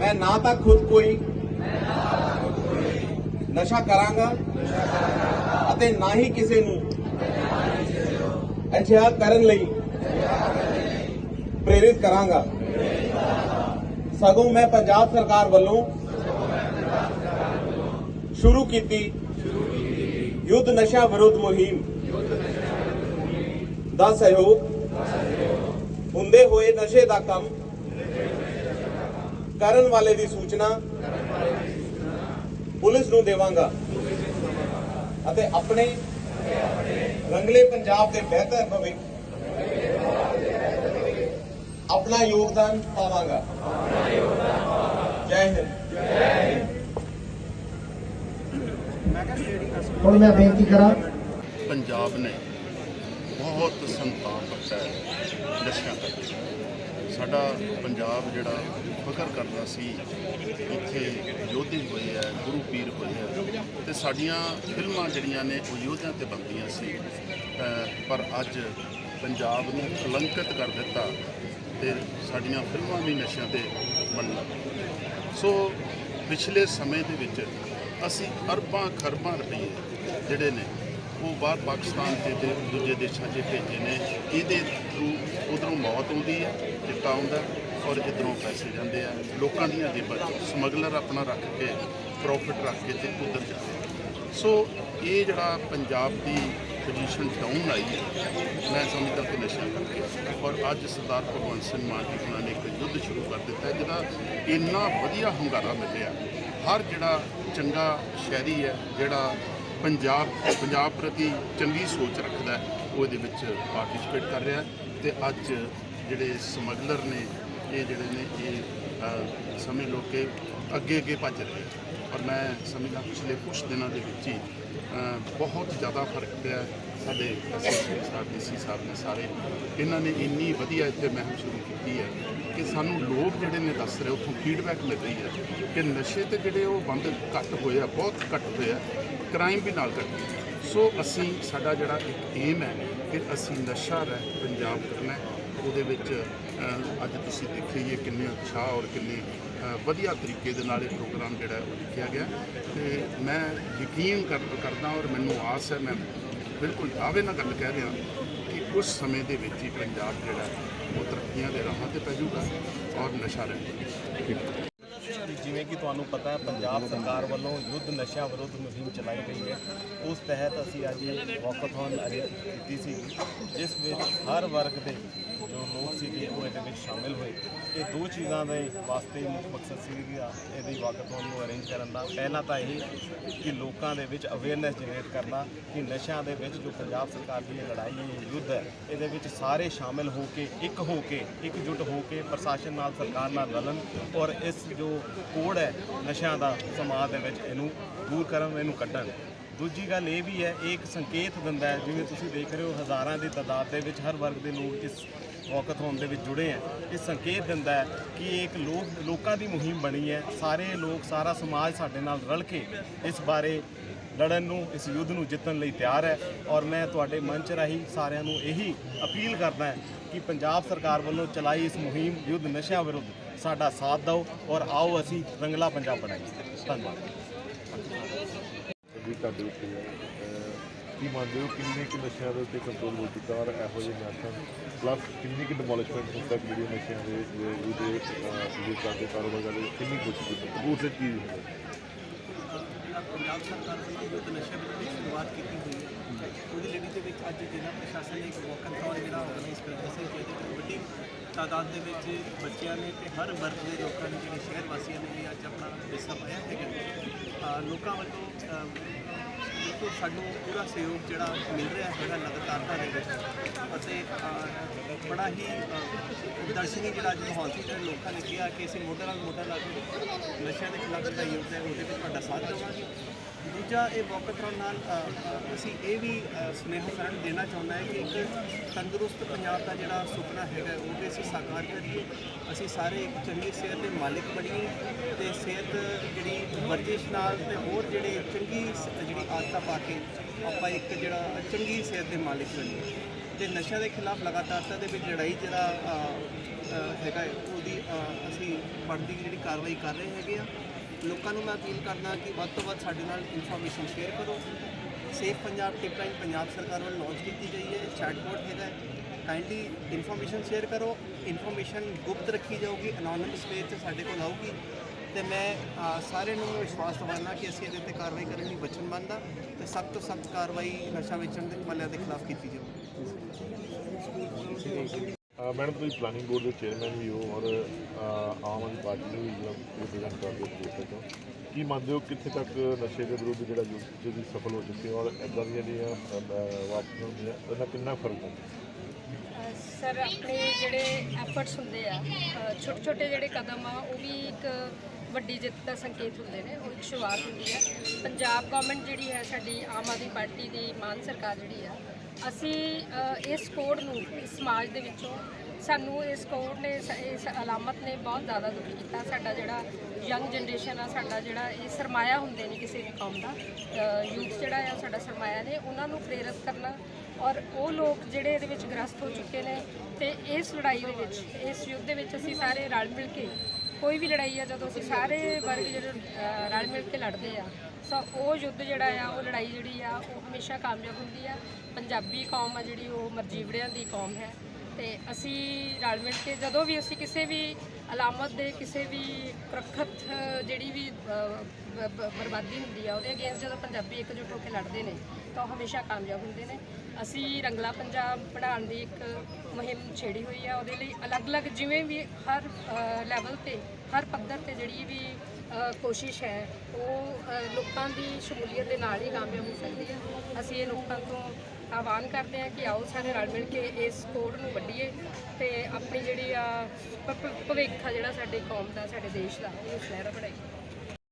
ਮੈਂ ਨਾ ਤਾਂ ਖੁਦ ਕੋਈ ਨਸ਼ਾ ਕਰਾਂਗਾ ਅਤੇ ਨਾ ਹੀ ਕਿਸੇ ਨੂੰ ਅਜਿਹਾ ਕਰਨ ਲਈ ਪ੍ਰੇਰਿਤ ਕਰਾਂਗਾ। ਸਗੋਂ ਮੈਂ ਪੰਜਾਬ ਸਰਕਾਰ ਵੱਲੋਂ ਸ਼ੁਰੂ ਕੀਤੀ ਯੁੱਧ ਨਸ਼ਾ ਵਿਰੁੱਧ ਮੁਹਿੰਮ ਦਾ ਸਹਿਯੋਗ, ਹੁੰਦੇ ਹੋਏ ਨਸ਼ੇ ਦਾ ਕੰਮ ਕਰਨ ਵਾਲੇ ਦੀ ਸੂਚਨਾ ਪੁਲਿਸ ਨੂੰ ਦੇਵਾਂਗਾ ਅਤੇ ਆਪਣੇ ਰੰਗਲੇ ਪੰਜਾਬ ਦੇ ਬਿਹਤਰ ਭਵਿੱਖ ਆਪਣਾ ਯੋਗਦਾਨ ਪਾਵਾਂਗਾ। ਜੈ ਹਿੰਦ। ਹੁਣ ਮੈਂ ਬੇਨਤੀ ਕਰਾਂ ਪੰਜਾਬ ਨੇ ਬਹੁਤ ਸੰਤਾਪ ਬਖਸ਼ਿਆ ਹੈ ਨਸ਼ਿਆਂ ਕਰਕੇ। ਸਾਡਾ ਪੰਜਾਬ ਜਿਹੜਾ ਫਕਰ ਕਰਦਾ ਸੀ, ਇੱਥੇ ਯੋਧੇ ਹੋਏ ਆ, ਗੁਰੂ ਪੀਰ ਹੋਏ ਆ, ਤੇ ਸਾਡੀਆਂ ਫਿਲਮਾਂ ਜਿਹੜੀਆਂ ਨੇ ਉਹ ਯੋਧਿਆਂ ਤੇ ਬਣਦੀਆਂ ਸੀ। ਪਰ ਅੱਜ ਪੰਜਾਬ ਨੂੰ ਕਲੰਕਿਤ ਕਰ ਦਿੱਤਾ ਤੇ ਸਾਡੀਆਂ ਫਿਲਮਾਂ ਵੀ ਨਸ਼ਿਆਂ ਤੇ ਬਣਨ ਲੱਗ ਸੋ ਪਿਛਲੇ ਸਮੇਂ ਦੇ ਵਿੱਚ ਅਸੀਂ ਅਰਬਾਂ ਖਰਬਾਂ ਰੁਪਏ ਜਿਹੜੇ ਨੇ ਉਹ ਬਾਹਰ ਪਾਕਿਸਤਾਨ ਤੇ ਤੇ ਦੂਜੇ ਦੇਸ਼ਾਂ 'ਚ ਭੇਜੇ ਨੇ। ਇਹਦੇ ਥਰੂ ਉਧਰੋਂ ਮੌਤ ਆਉਂਦੀ ਹੈ ਚਿੱਟਾ ਆਉਂਦਾ ਔਰ ਇਧਰੋਂ ਪੈਸੇ ਜਾਂਦੇ ਆ। ਲੋਕਾਂ ਦੀਆਂ ਜੇਬਾਂ 'ਚ ਸਮਗਲਰ ਆਪਣਾ ਰੱਖ ਕੇ ਪ੍ਰੋਫਿਟ ਰੱਖ ਕੇ ਤੇ ਉਧਰ ਜਾਂਦੇ ਆ। ਸੋ ਇਹ ਜਿਹੜਾ ਪੰਜਾਬ ਦੀ ਪੋਜੀਸ਼ਨ ਡਾਊਨ ਆਈ ਹੈ, ਮੈਂ ਸਮਝਦਾ ਕਿ ਨਸ਼ਾ ਕਰਕੇ। ਔਰ ਅੱਜ ਸਰਦਾਰ ਭਗਵੰਤ ਸਿੰਘ ਮਾਨ ਜੀ ਉਹਨਾਂ ਨੇ ਇੱਕ ਯੁੱਧ ਸ਼ੁਰੂ ਕਰ ਦਿੱਤਾ ਜਿਹਦਾ ਇੰਨਾ ਵਧੀਆ ਹੁੰਗਾਰਾ ਮਿਲਿਆ। ਹਰ ਜਿਹੜਾ ਚੰਗਾ ਸ਼ਹਿਰੀ ਹੈ, ਜਿਹੜਾ ਪੰਜਾਬ ਪੰਜਾਬ ਪ੍ਰਤੀ ਚੰਗੀ ਸੋਚ ਰੱਖਦਾ ਉਹ ਇਹਦੇ ਵਿੱਚ ਪਾਰਟਿਸਿਪੇਟ ਕਰ ਰਿਹਾ ਹੈ ਤੇ ਅੱਜ ਜਿਹੜੇ ਸਮਗਲਰ ਨੇ, ਇਹ ਜਿਹੜੇ ਨੇ, ਇਹ ਸਮੇਂ ਸਮਝ ਅੱਗੇ ਅੱਗੇ ਭੱਜ ਰਹੇ ਆ। ਔਰ ਮੈਂ ਸਮਝਦਾ ਪਿਛਲੇ ਕੁਝ ਦਿਨਾਂ ਦੇ ਵਿੱਚ ਹੀ ਬਹੁਤ ਜ਼ਿਆਦਾ ਫ਼ਰਕ ਪਿਆ ਹੈ। ਸਾਡੇ ਐਸਐਸਪੀ ਸਾਹਿਬ, ਡੀਸੀ ਸਾਹਿਬ ਨੇ ਸਾਰੇ, ਇਹਨਾਂ ਨੇ ਇੰਨੀ ਵਧੀਆ ਇੱਥੇ ਮਹਿਮ ਸ਼ੁਰੂ ਕੀਤੀ ਹੈ ਕਿ ਸਾਨੂੰ ਲੋਕ ਜਿਹੜੇ ਨੇ ਦੱਸ ਰਹੇ, ਉੱਥੋਂ ਫੀਡਬੈਕ ਮਿਲ ਰਹੀ ਹੈ ਕਿ ਨਸ਼ੇ ਤੇ ਜਿਹੜੇ ਉਹ ਬੰਦ ਘੱਟ ਹੋਏ ਆ, ਬਹੁਤ ਘੱਟ ਹੋਏ ਆ ਕ੍ਰਾਈਮ ਵੀ ਨਾਲ ਘੱਟ। ਸੋ ਅਸੀਂ, ਸਾਡਾ ਜਿਹੜਾ ਇੱਕ ਏਮ ਹੈ ਕਿ ਅਸੀਂ ਨਸ਼ਾ ਰਹਿ ਪੰਜਾਬ ਕਰਨਾ ਉਹਦੇ ਵਿੱਚ ਅੱਜ ਤੁਸੀਂ ਦੇਖੀਏ ਕਿੰਨੇ ਉਤਸ਼ਾਹ ਔਰ ਕਿੰਨੇ ਵਧੀਆ ਤਰੀਕੇ ਦੇ ਨਾਲ ਇਹ ਪ੍ਰੋਗਰਾਮ ਜਿਹੜਾ ਉਹ ਲਿਖਿਆ ਗਿਆ ਤੇ ਮੈਂ ਯਕੀਨ ਕਰ- ਕਰਦਾ ਔਰ ਮੈਨੂੰ ਆਸ ਹੈ, ਮੈਂ ਬਿਲਕੁਲ ਦਾਅਵੇ ਨਾਲ ਗੱਲ ਕਹਿ ਰਿਹਾ ਕਿ ਕੁਝ ਸਮੇਂ ਦੇ ਵਿੱਚ ਹੀ ਪੰਜਾਬ ਜਿਹੜਾ ਉਹ ਤਰੱਕੀਆਂ ਦੇ ਰਾਹਾਂ ਤੇ ਪੈ ਜਾਊਗਾ ਔਰ ਨਸ਼ਾ ਰਹਿ ਜਿਵੇਂ ਕਿ ਤੁਹਾਨੂੰ ਪਤਾ ਹੈ, ਪੰਜਾਬ ਸਰਕਾਰ ਵੱਲੋਂ ਯੁੱਧ ਨਸ਼ਿਆਂ ਵਿਰੁੱਧ ਮੁਹਿੰਮ ਚਲਾਈ ਗਈ ਹੈ। ਉਸ ਤਹਿਤ ਅਸੀਂ ਅੱਜ ਵਾਕਥੌਨ ਅਰੇਂਜ ਕੀਤੀ ਸੀ ਜਿਸ ਵਿੱਚ ਹਰ ਵਰਗ ਦੇ ਜੋ ਲੋਕ ਸੀਗੇ, ਉਹ ਇਹਦੇ ਵਿੱਚ ਸ਼ਾਮਿਲ ਹੋਏ। ਇਹ ਦੋ ਚੀਜ਼ਾਂ ਦੇ ਵਾਸਤੇ ਮੁੱਖ ਮਕਸਦ ਸੀਗਾ ਇਹਦੀ ਵਾਕਥੌਨ ਨੂੰ ਅਰੇਂਜ ਕਰਨ ਦਾ। ਪਹਿਲਾ ਤਾਂ ਇਹ ਕਿ ਲੋਕਾਂ ਦੇ ਵਿੱਚ ਅਵੇਅਰਨੈਸ ਜਨਰੇਟ ਕਰਨਾ ਕਿ ਨਸ਼ਿਆਂ ਦੇ ਵਿੱਚ ਜੋ ਪੰਜਾਬ ਸਰਕਾਰ ਦੀ ਲੜਾਈ ਹੈ ਯੁੱਧ ਹੈ, ਇਹਦੇ ਵਿੱਚ ਸਾਰੇ ਸ਼ਾਮਿਲ ਹੋ ਕੇ, ਇੱਕ ਹੋ ਕੇ, ਇਕਜੁੱਟ ਹੋ ਕੇ ਪ੍ਰਸ਼ਾਸਨ ਨਾਲ, ਸਰਕਾਰ ਨਾਲ ਰਲਣ ਔਰ ਇਸ ਜੋ ਕੋੜ ਹੈ ਨਸ਼ਿਆਂ ਦਾ ਸਮਾਜ ਦੇ ਵਿੱਚ, ਇਹਨੂੰ ਦੂਰ ਕਰਨ, ਇਹਨੂੰ ਕੱਢਣ। ਦੂਜੀ ਗੱਲ ਇਹ ਵੀ ਹੈ, ਇਹ ਇੱਕ ਸੰਕੇਤ ਦਿੰਦਾ ਹੈ, ਜਿਵੇਂ ਤੁਸੀਂ ਦੇਖ ਰਹੇ ਹੋ, ਹਜ਼ਾਰਾਂ ਦੀ ਤਾਦਾਦ ਦੇ ਵਿੱਚ ਹਰ ਵਰਗ ਦੇ ਲੋਕ ਇਸ ਵਾਕਥੌਨ ਦੇ ਵਿੱਚ ਜੁੜੇ ਹੈ। ਇਹ ਸੰਕੇਤ ਦਿੰਦਾ ਹੈ ਕਿ ਇਹ ਇੱਕ ਲੋਕ, ਲੋਕਾਂ ਦੀ ਮੁਹਿੰਮ ਬਣੀ ਹੈ। ਸਾਰੇ ਲੋਕ, ਸਾਰਾ ਸਮਾਜ ਸਾਡੇ ਨਾਲ ਰਲ ਕੇ ਇਸ ਬਾਰੇ ਲੜਨ ਨੂੰ, ਇਸ ਯੁੱਧ ਨੂੰ ਜਿੱਤਣ ਲਈ ਤਿਆਰ ਹੈ। ਔਰ ਮੈਂ ਤੁਹਾਡੇ ਮੰਚ ਰਾਹੀਂ ਸਾਰਿਆਂ ਨੂੰ ਇਹੀ ਅਪੀਲ ਕਰਦਾ ਕਿ ਪੰਜਾਬ ਸਰਕਾਰ ਵੱਲੋਂ ਚਲਾਈ ਇਸ ਮੁਹਿੰਮ ਯੁੱਧ ਨਸ਼ਿਆਂ ਵਿਰੁੱਧ ਸਾਡਾ ਸਾਥ ਦਿਓ ਔਰ ਆਓ ਅਸੀਂ ਰੰਗਲਾ ਪੰਜਾਬ ਬਣਾਈਏ। ਧੰਨਵਾਦ। ਵੀ ਤੁਹਾਡੇ ਉੱਤੇ ਕੀ ਮੰਨਦੇ ਹੋ? ਕਿੰਨੇ ਕੁ ਨਸ਼ਿਆਂ ਦੇ ਉੱਤੇ ਕੰਟਰੋਲ ਹੋ ਚੁੱਕਾ ਔਰ ਇਹੋ ਜਿਹੇ ਨਸ਼ਿਆਂ ਪਲੱਸ ਕਿੰਨੀ ਕੁ ਡਿਮੋਲਿਸ਼ਮੈਂਟ ਹੁਣ ਤੱਕ ਜਿਹੜੀ ਨਸ਼ਿਆਂ ਦੇ ਉਹਦੇ ਜਿਹੜੇ ਕਰਦੇ ਕਾਰੋਬਾਰ ਕਰਦੇ ਕਿੰਨੀ ਕੁ ਹੋ ਚੁੱਕੀ ਹੈ ਪੰਜਾਬ ਸਰਕਾਰ ਵੱਲੋਂ ਯੁੱਧ ਨਸ਼ੇ ਵਿਰੁੱਧ ਦੀ ਸ਼ੁਰੂਆਤ ਕੀਤੀ ਹੋਈ ਹੈ ਉਹਦੀ ਲੜੀ ਦੇ ਵਿੱਚ ਅੱਜ ਜ਼ਿਲ੍ਹਾ ਪ੍ਰਸ਼ਾਸਨ ਨੇ ਇੱਕ ਵਾਕਥੌਨ ਜਿਹੜਾ ਆਰਗੇਨਾਈਜ਼ ਕੀਤਾ ਸੀ ਤਾਦਾਦ ਦੇ ਵਿੱਚ ਬੱਚਿਆਂ ਨੇ ਤੇ ਹਰ ਵਰਗ ਦੇ ਲੋਕਾਂ ਨੇ ਜਿਹੜੇ ਸ਼ਹਿਰ ਵਾਸੀਆਂ ਨੇ ਵੀ ਅੱਜ ਆਪਣਾ ਹਿੱਸਾ ਪਾਇਆ ਹੈਗਾ। ਲੋਕਾਂ ਵੱਲੋਂ ਅਹ, ਬਿਲਕੁਲ ਸਾਨੂੰ ਪੂਰਾ ਸਹਿਯੋਗ ਜਿਹੜਾ ਮਿਲ ਰਿਹਾ ਹੈਗਾ ਲਗਾਤਾਰਤਾ ਦੇ ਵਿੱਚ ਅਤੇ ਬੜਾ ਹੀ ਦਰਸ਼ਨੀ ਜਿਹੜਾ ਅੱਜ ਮਾਹੌਲ ਸੀ ਜਿਹੜੇ ਲੋਕਾਂ ਨੇ ਕਿਹਾ ਕਿ ਅਸੀਂ ਮੋਢੇ ਨਾਲ ਮੋਢਾ ਲਾ ਕੇ ਨਸ਼ਿਆਂ ਦੇ ਖਿਲਾਫ ਜਿਹੜਾ ਯੁੱਧ ਹੈ ਉਹਦੇ ਵਿੱਚ ਤੁਹਾਡਾ ਸਾਥ ਦੇਵਾਂਗੇ। ਦੂਜਾ ਇਹ ਵਾਕਥੌਨ ਨਾਲ ਅਸੀਂ ਇਹ ਵੀ ਸੁਨੇਹਾ ਕਰਨ ਦੇਣਾ ਚਾਹੁੰਦਾ ਹੈ ਕਿ ਇੱਕ ਤੰਦਰੁਸਤ ਪੰਜਾਬ ਦਾ ਜਿਹੜਾ ਸੁਪਨਾ ਹੈਗਾ ਉਹ ਵੀ ਅਸੀਂ ਸਾਕਾਰ ਕਰੀਏ। ਅਸੀਂ ਸਾਰੇ ਇੱਕ ਚੰਗੀ ਸਿਹਤ ਦੇ ਮਾਲਿਕ ਬਣੀਏ ਤੇ ਸਿਹਤ ਜਿਹੜੀ ਵਰਜਿਸ਼ ਨਾਲ ਤੇ ਹੋਰ ਜਿਹੜੇ ਚੰਗੀ ਜਿਹੜੀ ਆਦਤਾਂ ਪਾ ਕੇ ਆਪਾਂ ਇੱਕ ਜਿਹੜਾ ਚੰਗੀ ਸਿਹਤ ਦੇ ਮਾਲਿਕ ਬਣੀਏ। ਤੇ ਨਸ਼ਿਆਂ ਦੇ ਖਿਲਾਫ ਲਗਾਤਾਰਤਾ ਦੇ ਵਿੱਚ ਲੜਾਈ ਜਿਹੜਾ ਹੈਗਾ ਉਹਦੀ ਅਸੀਂ ਬਣਦੀ ਜਿਹੜੀ ਕਾਰਵਾਈ ਕਰ ਰਹੇ ਹੈਗੇ ਆ। ਲੋਕਾਂ ਨੂੰ ਮੈਂ ਅਪੀਲ ਕਰਦਾ ਕਿ ਵੱਧ ਤੋਂ ਵੱਧ ਸਾਡੇ ਨਾਲ ਇਨਫੋਰਮੇਸ਼ਨ ਸ਼ੇਅਰ ਕਰੋ। ਸੇਫ ਪੰਜਾਬ ਟਿਪਲਾਈਨ ਪੰਜਾਬ ਸਰਕਾਰ ਵੱਲੋਂ ਲਾਂਚ ਕੀਤੀ ਗਈ ਹੈ। ਚੈਟਬੋਟ ਹੈਗਾ ਕਾਈਂਡਲੀ ਇਨਫੋਰਮੇਸ਼ਨ ਸ਼ੇਅਰ ਕਰੋ। ਇਨਫੋਰਮੇਸ਼ਨ ਗੁਪਤ ਰੱਖੀ ਜਾਊਗੀ। ਅਨੋਨਿਮਸ ਵੇ ਤੇ ਸਾਡੇ ਕੋਲ ਆਊਗੀ। ਤੇ ਮੈਂ ਅ, ਸਾਰਿਆਂ ਨੂੰ ਵਿਸ਼ਵਾਸ ਦਿਵਾਉਣਾ ਕਿ ਅਸੀਂ ਇਹਦੇ ਉੱਤੇ ਕਾਰਵਾਈ ਕਰਨ ਲਈ ਵਚਨਬੱਧ ਆ ਤੇ ਸਖਤ ਤੋਂ ਸਖਤ ਕਾਰਵਾਈ ਨਸ਼ਾ ਵੇਚਣ ਦੇ ਵਾਲਿਆਂ ਦੇ ਖਿਲਾਫ ਕੀਤੀ ਜਾਊਗੀ। ਮੈਡਮ, ਤੁਸੀਂ ਪਲਾਨਿੰਗ ਬੋਰਡ ਦੇ ਚੇਅਰਮੈਨ ਵੀ ਹੋ ਔਰ ਆਮ ਆਦਮੀ ਪਾਰਟੀ ਨੂੰ ਵੀ ਰਿਪਰੈਜ਼ੈਂਟ ਕਰਦੇ ਹੋ ਪੂਰੇ ਤੋਂ ਕੀ ਮੰਨਦੇ ਹੋ ਕਿੱਥੇ ਤੱਕ ਨਸ਼ੇ ਦੇ ਵਿਰੁੱਧ ਜਿਹੜਾ ਯੁੱਧ ਜਿਹੜੀ ਸਫਲ ਹੋ ਚੁੱਕੀ ਔਰ ਇਦਾਂ ਦੀਆਂ ਜਿਹੜੀਆਂ ਵਾਪਸ ਹੁੰਦੀਆਂ ਉਹਦਾ ਕਿੰਨਾ ਫ਼ਰਕ ਹੈ? ਸਰ, ਆਪਣੇ ਜਿਹੜੇ ਐਫਰਟਸ ਹੁੰਦੇ ਆ ਛੋਟੇ ਛੋਟੇ ਜਿਹੜੇ ਕਦਮ ਆ, ਉਹ ਵੀ ਇੱਕ ਵੱਡੀ ਜਿੱਤ ਦਾ ਸੰਕੇਤ ਹੁੰਦੇ ਨੇ, ਉਹ ਇੱਕ ਸ਼ੁਰੂਆਤ ਹੁੰਦੀ ਹੈ। ਪੰਜਾਬ ਗਵਰਨਮੈਂਟ ਜਿਹੜੀ ਹੈ, ਸਾਡੀ ਆਮ ਆਦਮੀ ਪਾਰਟੀ ਦੀ ਮਾਨ ਸਰਕਾਰ ਜਿਹੜੀ ਆ ਅਸੀਂ ਇਸ ਕੋਡ ਨੂੰ, ਇਸ ਸਮਾਜ ਦੇ ਵਿੱਚੋਂ ਸਾਨੂੰ ਇਸ ਕੋਡ ਨੇ, ਇਸ ਅਲਾਮਤ ਨੇ ਬਹੁਤ ਜ਼ਿਆਦਾ ਦੁਖੀ ਕੀਤਾ। ਸਾਡਾ ਜਿਹੜਾ ਯੰਗ ਜਨਰੇਸ਼ਨ ਆ, ਸਾਡਾ ਜਿਹੜਾ ਇਹ ਸਰਮਾਇਆ ਹੁੰਦੇ ਨੇ ਕਿਸੇ ਵੀ ਕੌਮ ਦਾ ਯੂਥ ਜਿਹੜਾ ਆ, ਸਾਡਾ ਸਰਮਾਇਆ ਨੇ, ਉਹਨਾਂ ਨੂੰ ਪ੍ਰੇਰਿਤ ਕਰਨਾ ਔਰ ਉਹ ਲੋਕ ਜਿਹੜੇ ਇਹਦੇ ਵਿੱਚ ਗ੍ਰਸਤ ਹੋ ਚੁੱਕੇ ਨੇ ਤੇ ਇਸ ਲੜਾਈ ਦੇ ਵਿੱਚ, ਇਸ ਯੁੱਧ ਦੇ ਵਿੱਚ ਅਸੀਂ ਸਾਰੇ ਰਲ ਮਿਲ ਕੇ, ਕੋਈ ਵੀ ਲੜਾਈ ਆ, ਜਦੋਂ ਅਸੀਂ ਸਾਰੇ ਵਰਗ ਜਿਹੜੇ ਰਲ ਮਿਲ ਕੇ ਲੜਦੇ ਆ ਸੋ ਉਹ ਯੁੱਧ ਜਿਹੜਾ ਆ, ਉਹ ਲੜਾਈ ਜਿਹੜੀ ਆ, ਉਹ ਹਮੇਸ਼ਾ ਕਾਮਯਾਬ ਹੁੰਦੀ ਆ। ਪੰਜਾਬੀ ਕੌਮ ਆ ਜਿਹੜੀ, ਉਹ ਮਰਜੀਵੜਿਆਂ ਦੀ ਕੌਮ ਹੈ। ਤੇ ਅਸੀਂ ਰਲ ਮਿਲ ਕੇ ਜਦੋਂ ਵੀ ਅਸੀਂ ਕਿਸੇ ਵੀ ਅਲਾਮਤ ਦੇ, ਕਿਸੇ ਵੀ ਪ੍ਰਖਤ ਜਿਹੜੀ ਵੀ ਬਰਬਾਦੀ ਹੁੰਦੀ ਆ, ਉਹਦੇ ਅਗੇਂਸਟ ਜਦੋਂ ਪੰਜਾਬੀ ਇਕਜੁੱਟ ਹੋ ਕੇ ਲੜਦੇ ਨੇ, ਤਾਂ ਉਹ ਹਮੇਸ਼ਾ ਕਾਮਯਾਬ ਹੁੰਦੇ ਨੇ। ਅਸੀਂ ਰੰਗਲਾ ਪੰਜਾਬ ਬਣਾਉਣ ਦੀ ਇੱਕ ਮੁਹਿੰਮ ਛੇੜੀ ਹੋਈ ਆ, ਉਹਦੇ ਲਈ ਅਲੱਗ-ਅਲੱਗ ਜਿਵੇਂ ਵੀ ਹਰ ਲੈਵਲ ਤੇ, ਹਰ ਪੱਧਰ ਤੇ ਜਿਹੜੀ ਵੀ ਕੋਸ਼ਿਸ਼ ਹੈ। ਉਹ ਲੋਕਾਂ ਦੀ ਸ਼ਮੂਲੀਅਤ ਦੇ ਨਾਲ ਹੀ ਕਾਮਯਾਬ ਹੋ ਸਕਦੀ ਹੈ। ਅਸੀਂ ਇਹ ਲੋਕਾਂ ਤੋਂ ਆਹਵਾਨ ਕਰਦੇ ਹਾਂ ਕਿ ਆਓ ਸਾਰੇ ਰਲ ਮਿਲ ਕੇ ਇਸ ਕੋਡ ਨੂੰ ਵੱਢੀਏ ਤੇ ਆਪਣੀ ਜਿਹੜੀ ਆ ਭ- ਭਵਿੱਖ ਆ ਜਿਹੜਾ ਸਾਡੀ ਕੌਮ ਦਾ, ਸਾਡੇ ਦੇਸ਼ ਦਾ ਉਹ ਸੁਨਹਿਰਾ ਬਣਾਈਏ।